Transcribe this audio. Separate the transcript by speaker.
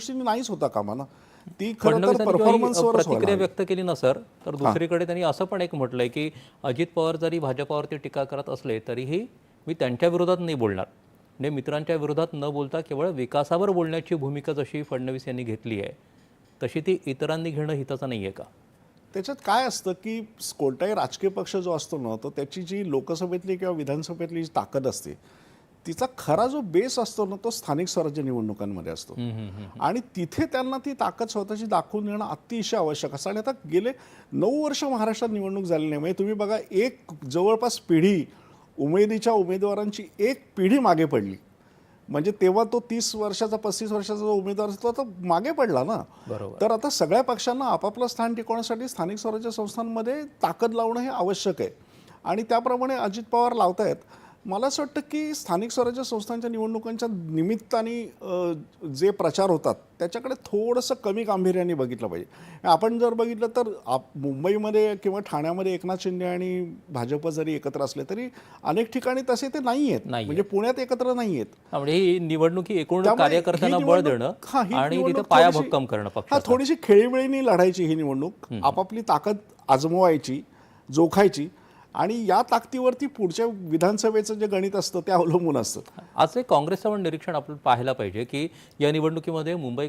Speaker 1: दृष्टीने नाहीच होता कामा ना ती
Speaker 2: प्रतिक्रिया व्यक्त केली ना सर तर दुसरीकडे त्यांनी असं पण एक म्हटलंय की अजित पवार जरी भाजपावरती टीका करत असले तरीही मी त्यांच्या विरोधात नाही बोलणार. म्हणजे मित्रांच्या विरोधात न बोलता केवळ विकासावर बोलण्याची भूमिका जशी फडणवीस यांनी घेतली आहे तशी ती इतरांनी घेणं हिताचं नाही आहे का?
Speaker 1: त्याच्यात काय असतं की कोणताही राजकीय पक्ष जो असतो ना तो त्याची जी लोकसभेतली किंवा विधानसभेतली जी ताकद असते तिचा खरा जो बेस असतो ना तो स्थानिक स्वराज्य निवडणुकांमध्ये असतो. आणि तिथे त्यांना ती ताकद स्वतःची दाखवून देणं अतिशय आवश्यक असतं. आणि आता गेले नऊ वर्ष महाराष्ट्रात निवडणूक झाली नाही. म्हणजे तुम्ही बघा एक जवळपास पिढी उमेदीच्या उमेदवारांची एक पिढी मागे पडली. म्हणजे तेव्हा तो तीस वर्षाचा पस्तीस वर्षाचा जो उमेदवार असतो तो मागे पडला ना.
Speaker 2: बरोबर.
Speaker 1: तर आता सगळ्या पक्षांना आपापलं स्थान टिकवण्यासाठी स्थानिक स्वराज्य संस्थांमध्ये ताकद लावणं हे आवश्यक आहे. आणि त्याप्रमाणे अजित पवार लावतायत. मला असं वाटतं की स्थानिक स्वराज्य संस्थांच्या निवडणुकांच्या निमित्ताने जे प्रचार होतात त्याच्याकडे थोडंसं कमी गांभीर्याने बघितलं पाहिजे. आपण जर बघितलं तर आप मुंबईमध्ये किंवा ठाण्यामध्ये एकनाथ शिंदे आणि भाजप जरी एकत्र असले तरी अनेक ठिकाणी तसे ते नाही आहेत. म्हणजे पुण्यात एकत्र नाही आहेत.
Speaker 2: हा, म्हणजे ही निवडणुकी एकूण
Speaker 1: त्यामुळे
Speaker 2: कार्यकर्त्यांना
Speaker 1: ही
Speaker 2: बळ देणं
Speaker 1: हा, ही
Speaker 2: आणि तिथे
Speaker 1: निवडणूक
Speaker 2: पाया
Speaker 1: थोडीशी-
Speaker 2: भक्कम करणं
Speaker 1: हा थोडीशी खेळीमेळीने लढायची ही निवडणूक आपापली ताकद आजमवायची जोखायची आणि या ताकदीवरती पुढच्या विधानसभेचं जे गणित असतं ते अवलंबून असतं.
Speaker 2: असं एक काँग्रेसचं पण निरीक्षण आपण पाहायला पाहिजे की या निवडणुकीमध्ये मुंबई